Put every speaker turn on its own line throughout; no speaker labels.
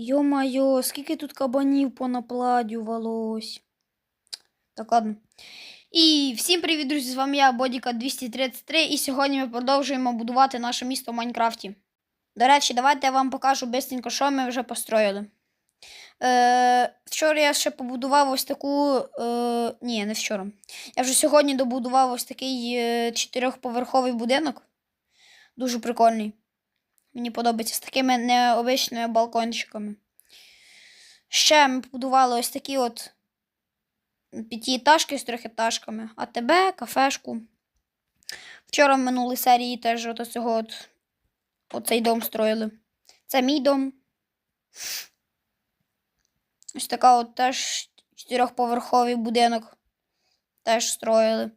Йо-майо, скільки тут кабанів понапладювалось. Так, ладно. І всім привіт, друзі! З вами я, Бодіка 233, і сьогодні ми продовжуємо будувати наше місто в Майнкрафті. До речі, давайте я вам покажу бистренько, що ми вже построїли. Е, вчора я ще побудував ось таку. Е, ні, не вчора. Я вже сьогодні добудував ось такий е, чотирьохповерховий будинок. Дуже прикольний. Мені подобається з такими необичними балкончиками. Ще ми побудували ось такі от п'ятиэтажки з трьохетажками, АТБ, кафешку. Вчора в минулій серії теж от цього от, оцей дом строїли. Це мій дом. Ось така от теж чотирьохповерховий будинок. Теж строїли.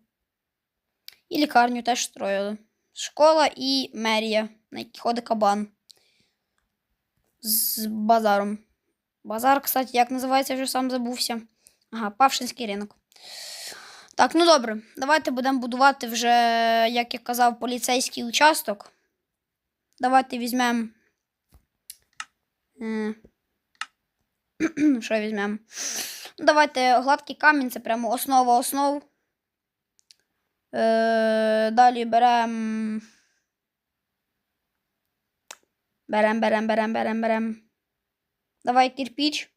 І лікарню теж строїли. Школа і мерія, на якій ходить кабан. З базаром. Базар, кстати, як називається, вже сам забувся. Ага, Павшинський ринок. Так, ну добре. Давайте будемо будувати вже, як я казав, поліцейський участок. Давайте візьмемо. Е, Що візьмемо? Ну, давайте гладкий камінь, це прямо основа основ. Е, Далі беремо. Берем, берем, берем, берем, берем. Давай кирпіч.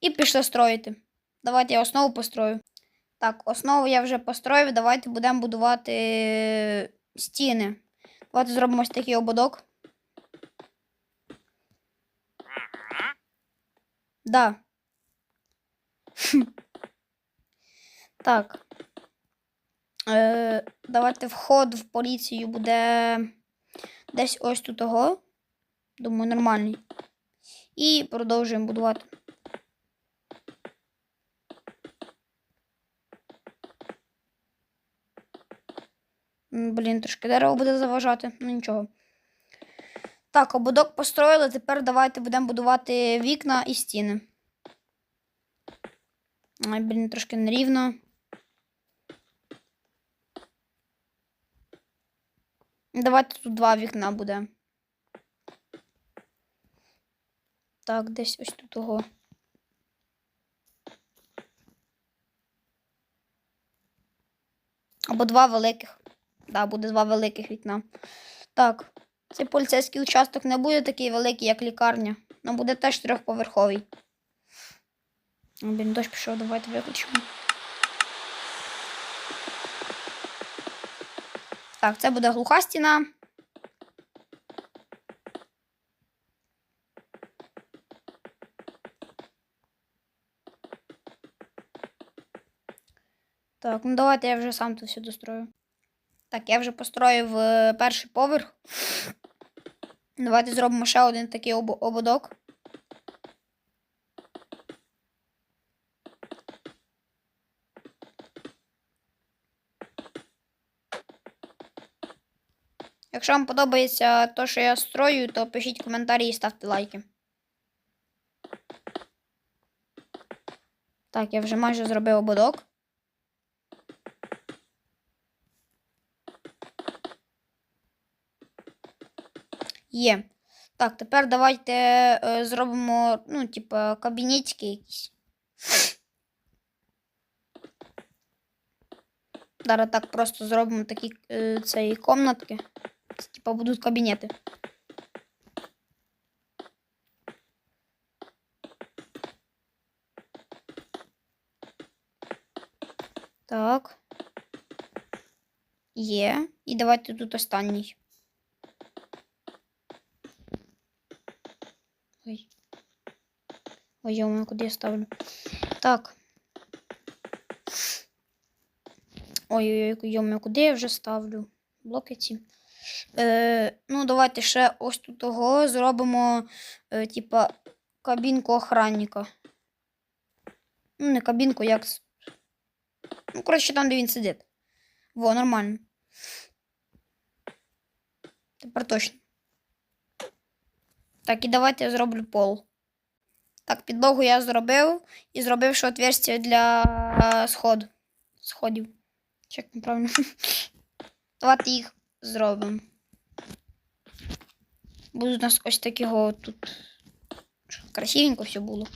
І пішли строїти. Давайте я основу построю. Так, основу я вже построїв. Давайте будемо будувати стіни. Давайте зробимо ось такий ободок. Да. Так. Е, давайте вход в поліцію буде десь ось тут того. Думаю, нормальний. І продовжуємо будувати. Блін, трошки дерево буде заважати, ну нічого. Так, ободок построїли. Тепер давайте будемо будувати вікна і стіни. Ай, блін, трошки нерівно. Давайте тут два вікна буде. Так, десь ось тут того. Або два великих. Да, буде два великих вікна. Так, цей поліцейський участок не буде такий великий, як лікарня. але буде теж трьохповерховий. Блін, дощ пішов, давайте виключимо. Так, це буде глуха стіна. Так, ну давайте я вже сам тут все дострою. Так, я вже построїв е, перший поверх. Давайте зробимо ще один такий обо- ободок. Якщо вам подобається те, що я строю, то пишіть коментарі і ставте лайки. Так, я вже майже зробив ободок. Є. Так, тепер давайте е, зробимо, ну, типа, кабінетики якісь. Зараз так просто зробимо такі е, цієї комнатки. Типа, будуть кабінети. Так. Є. І давайте тут останній. Ой. Ой, я ё куди я ставлю? Так. Ой-ой-ой, я ё куди я вже ставлю? Блоки ці. Е, ну, давайте ще ось тут того зробимо, е, типа, кабінку охранника. Ну, не кабінку, як. Ну, коротше, там, де він сидить. Во, нормально. Тепер точно. Так, і давайте я зроблю пол. Так, підлогу я зробив і зробив ще отверстие для е, сход. сходів. Чи як неправильно? Давайте їх зробимо. Будуть у нас ось такі от тут. Красивенько все було.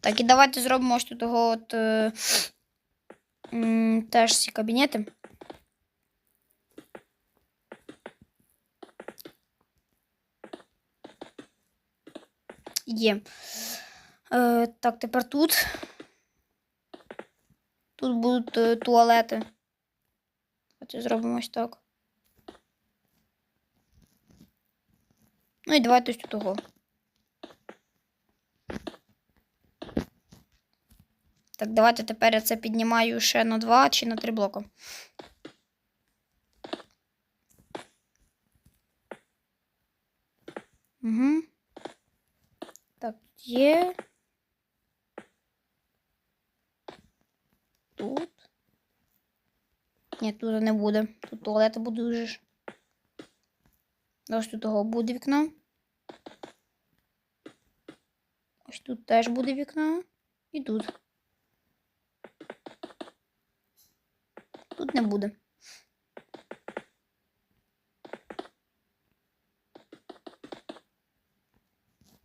Так, і давайте зробимо ось тут того от е, м, теж ці кабінети. Є. Е, так, тепер тут. Тут будуть е, туалети. Давайте зробимо ось так. Ну і давайте тут того. Так, давайте тепер я це піднімаю ще на 2 чи на 3 блока. Угу. Так, є. Тут. Ні, тут не буде. Тут туалети буде ж. Ось тут того буде вікно. Ось тут теж буде вікно. І тут. Тут не буде.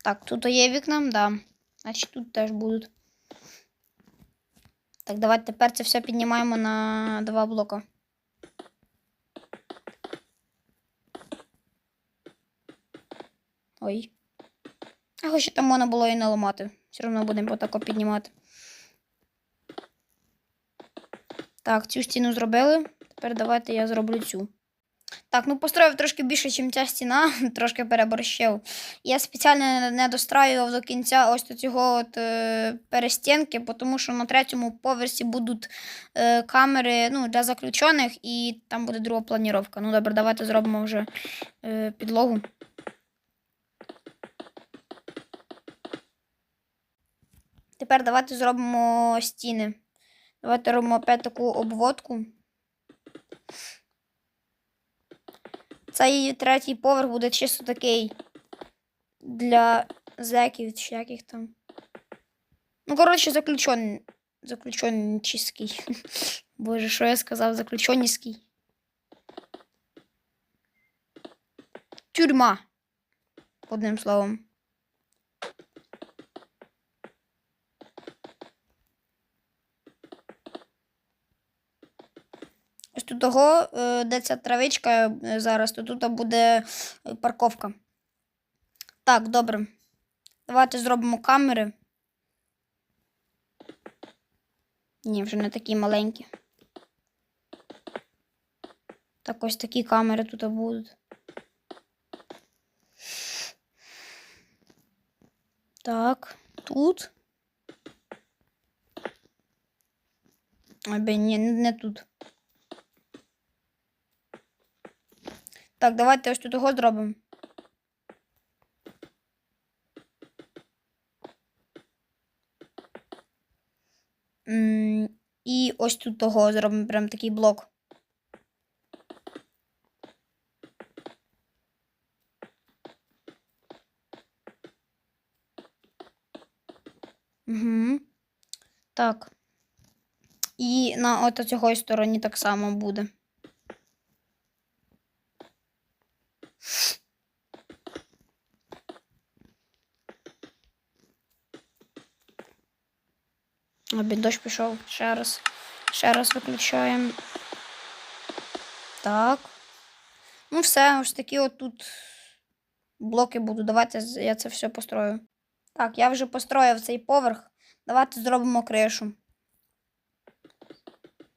Так, тут є вікна, да. Значить тут теж будуть. Так, давайте тепер це все піднімаємо на два блока. Ой. А хоча там можна було і не ламати. Все одно будемо отако піднімати. Так, цю стіну зробили. Тепер давайте я зроблю цю. Так, ну построїв трошки більше, ніж ця стіна, трошки переборщив. Я спеціально не достраював до кінця ось до цього от, е, перестінки, тому що на третьому поверсі будуть е, камери ну, для заключених і там буде друга планіровка. Ну добре, давайте зробимо вже е, підлогу. Тепер давайте зробимо стіни. Давайте робимо опять таку обводку. Цей третій поверх буде чисто такий для зеків всяких там. Ну, коротше, заключен... заключенчиський. Боже, що я сказав? Заключенський. Тюрма. Одним словом. Ось того, е, де ця травичка е, зараз, то тут буде е, парковка. Так, добре. Давайте зробимо камери. Ні, вже не такі маленькі. Так, ось такі камери тут будуть. Так, тут. Абе, ні, не тут. Так, давайте ось тут його зробимо. І ось тут того зробимо прям такий блок. Угу. Так. І на от цього стороні так само буде. Обід дощ пішов. Ще раз. Ще раз виключаємо. Так. Ну, все, ось такі от тут блоки буду. Давайте я це все построю. Так, я вже построїв цей поверх. Давайте зробимо кришу.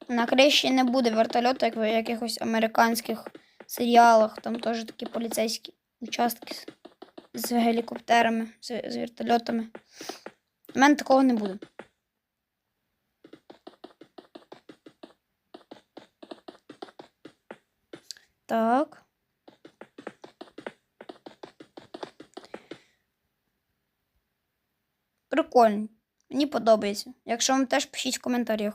На криші не буде вертольоту, як в якихось американських серіалах. Там теж такі поліцейські участки з гелікоптерами, з, з вертольотами. У мене такого не буде. Так. Прикольно. Мені подобається. Якщо вам теж пишіть в коментарях.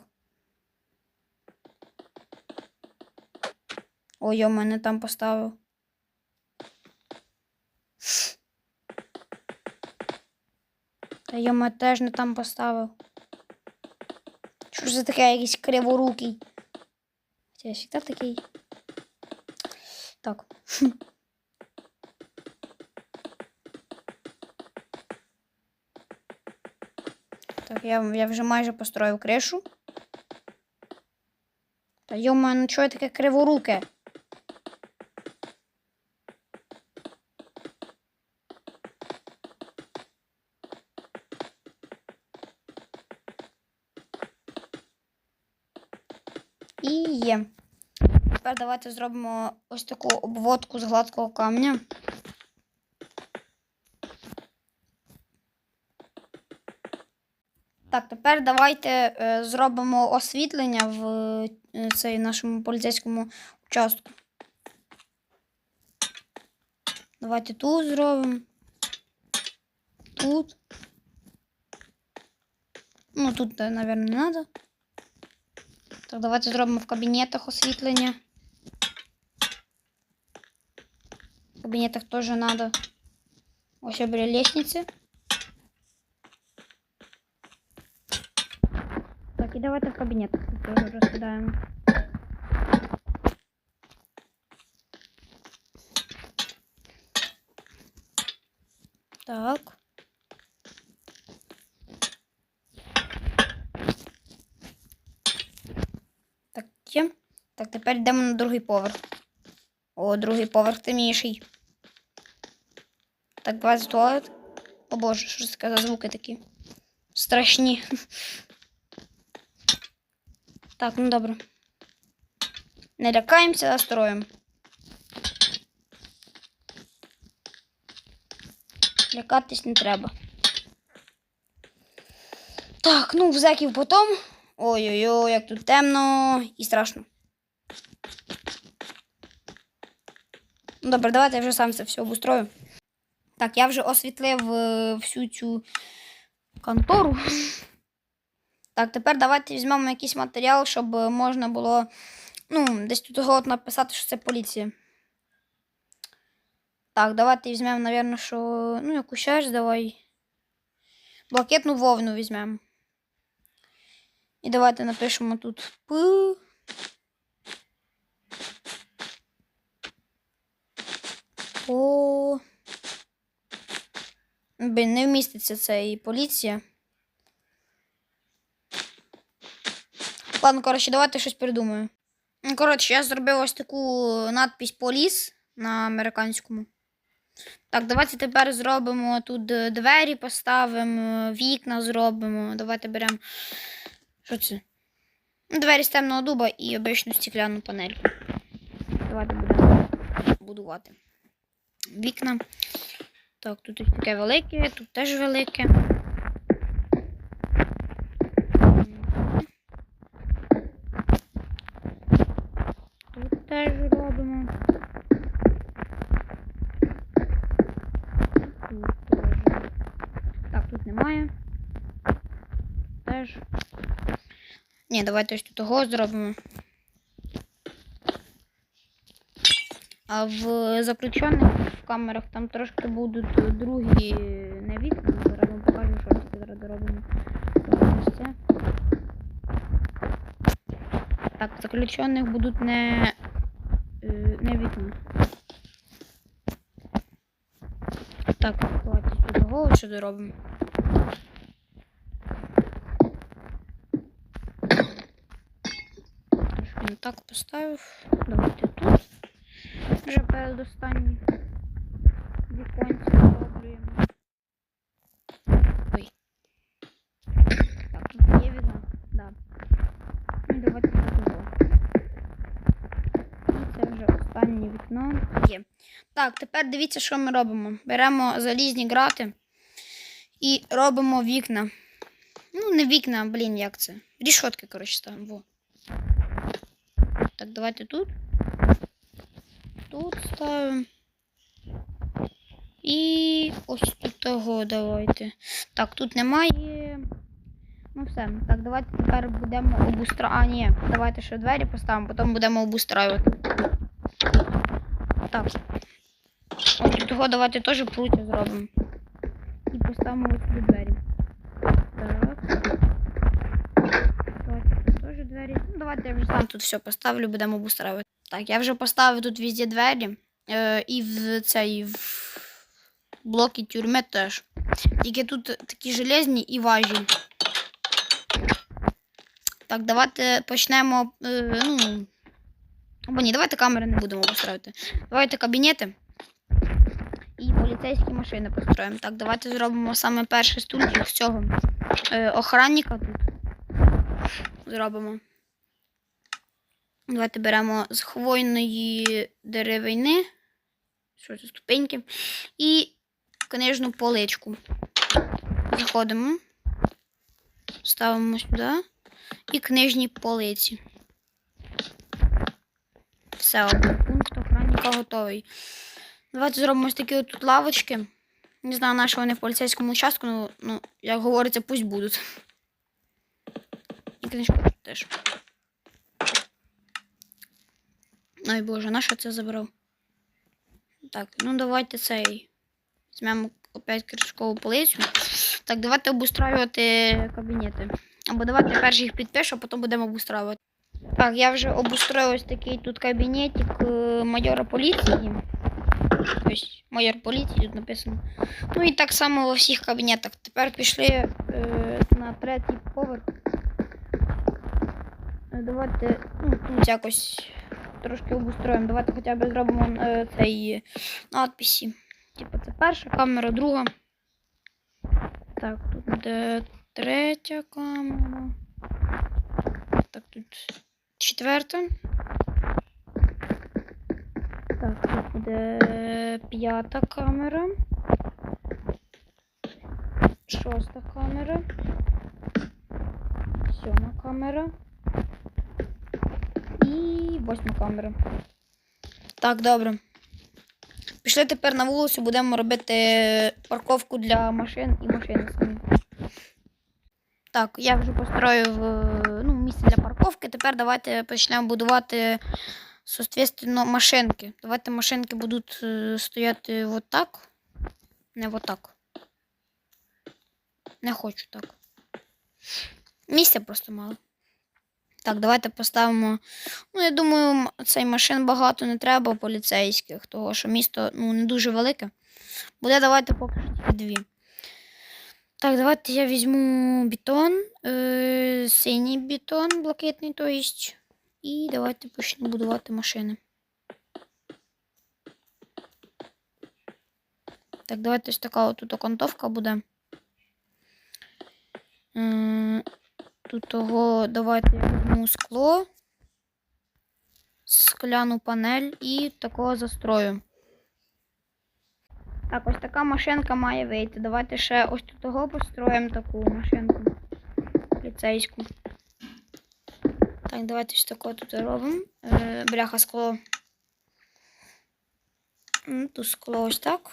Ой, я мене там поставив. Та я мене теж не там поставив. Що ж за таке якийсь криворукий? Я завжди такий. Так. Так, я я вже майже построїв кришу. Та йома, ну чого я таке криворуке? Тепер давайте зробимо ось таку обводку з гладкого камня. Так, тепер давайте е, зробимо освітлення в е, цей нашому поліцейському участку. Давайте тут зробимо. Тут. Ну, тут, мабуть, не треба. Так, давайте зробимо в кабінетах освітлення. В кабінетах теж треба. Ось біля лестниці. Так, і давайте в кабінетах тут теж розкидаємо. Так. Так, є. Так, тепер йдемо на другий поверх. О, другий поверх темніший. Так, давайте туалет. О боже, що це за звуки такі? Страшні. Так, ну добре. Не лякаємося, а строїмо. Лякатись не треба. Так, ну, в зеків потом. Ой-ой-ой, як тут темно і страшно. Ну, добре, давайте я вже сам це все обустрою. Так, я вже освітлив е, всю цю контору. Так, тепер давайте візьмемо якийсь матеріал, щоб можна було ну, десь тут от написати, що це поліція. Так, давайте візьмемо, напевно, що. Ну, яку ще ж давай. Блакитну вовну візьмемо. І давайте напишемо тут П. О. Блін, не вміститься це і поліція. Ладно, коротше, давайте щось придумаю. Ну, Коротше, я зробив ось таку надпись поліс на американському. Так, давайте тепер зробимо тут е, двері, поставимо, вікна зробимо. Давайте беремо. Що це? Ну, Двері з темного дуба і обичну стекляну панельку. Давайте будемо будувати. Вікна. Так, тут таке велике, тут теж велике. Тут теж робимо. Тут теж. Так, тут немає. Теж. Ні, давайте ось тут того зробимо. А в заключених камерах там трошки будуть другі не. Зараз вам покажу, що ми зараз робимо. Так, в заключених будуть не, не вікна. Так, давайте сюди голову сюди робимо. Трошки так поставив. Давайте. Вже передостанній віконці зроблюємо. Ой. Так, тут є вікно? Да. Ну, давайте тут його. Це вже останнє вікно є. Так, тепер дивіться, що ми робимо. Беремо залізні грати і робимо вікна. Ну, не вікна, блін, як це? Рішотки, коротше, ставимо. Во. Так, давайте тут. Тут ставимо. І ось тут того давайте. Так, тут немає. Ну все. Так, давайте тепер будемо обустраювати. А, ні, давайте ще двері поставимо, потім будемо обустраювати. Так. Ось того давайте теж пруття зробимо. І поставимо ось сюди двері. Так. Давайте тут теж двері. Ну, давайте я вже сам тут все поставлю, будемо обустраювати. Так, я вже поставив тут везде двері. Е, і в цей в блоки тюрми теж. Тільки тут такі железні і важні. Так, давайте почнемо. Е, ну. Або ні, давайте камери не будемо поставити. Давайте кабінети. І поліцейські машини построїмо. Так, давайте зробимо саме перший стульчик з цього е, охранника тут. Зробимо. Давайте беремо з хвойної деревини. Що це ступеньки. І книжну поличку. Заходимо. Ставимо сюди. І книжні полиці. Все, пункт охранника готовий. Давайте зробимо ось такі тут лавочки. Не знаю, на що вони в поліцейському участку, ну, ну як говориться, пусть будуть. І книжку теж. Ой боже, на що це забрав? Так, ну давайте цей. Візьмемо опять кришкову полицю. Так, давайте обустраювати кабінети. Або давайте перш їх підпишу, а потім будемо обустраювати. Так, я вже обустроїв ось такий тут кабінетик е, майора поліції. Тобто майор поліції тут написано. Ну і так само во всіх кабінетах. Тепер пішли е, на третій поверх. Давайте ну, тут якось трошки обустроїмо. Давайте хоча б зробимо е, цей надписі. Типу, це перша камера, друга. Так, тут буде третя камера. Так, тут четверта. Так, тут буде п'ята камера. Шоста камера. Сьома камера. Восьма камера. Так, добре. Пішли тепер на вулицю, будемо робити парковку для машин і машини самі. Так, я вже построїв ну, місце для парковки. Тепер давайте почнемо будувати соответственно, машинки. Давайте машинки будуть е, стояти вот так. Не вот так. Не хочу так. Місця просто мало. Так, давайте поставимо. Ну, я думаю, цей машин багато не треба поліцейських, того що місто ну, не дуже велике. Буде давайте поки дві. Так, давайте я візьму бетон, е, синій бетон, блакитний, то есть. І давайте почнемо будувати машини. Так, давайте ось така от тут окантовка буде. М, Тут того давайте візьму скло, скляну панель і такого застрою. Так, ось така машинка має вийти. Давайте ще ось тут того построїмо таку машинку поліцейську. Так, давайте ось таке тут робимо. Е, бляха скло. Тут скло ось так.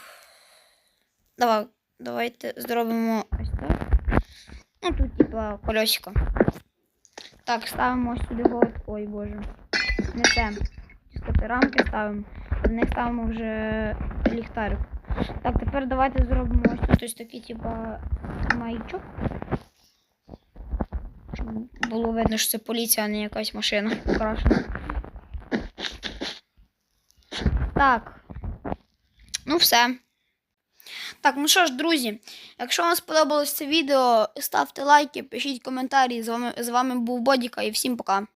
Давай, давайте зробимо ось так. Ну, тут, типа, колесико. Так, ставимо сюди вот. Ой, боже. Не те. Сказати, рамки ставимо. В них ставимо вже ліхтарик. Так, тепер давайте зробимо ось тут ось такий, типа, маячок. Щоб було видно, що це поліція, а не якась машина покрашена. Так. Ну, все. Так, ну що ж, друзі, якщо вам сподобалось це відео, ставте лайки, пишіть коментарі. З вами, з вами був Бодіка і всім пока.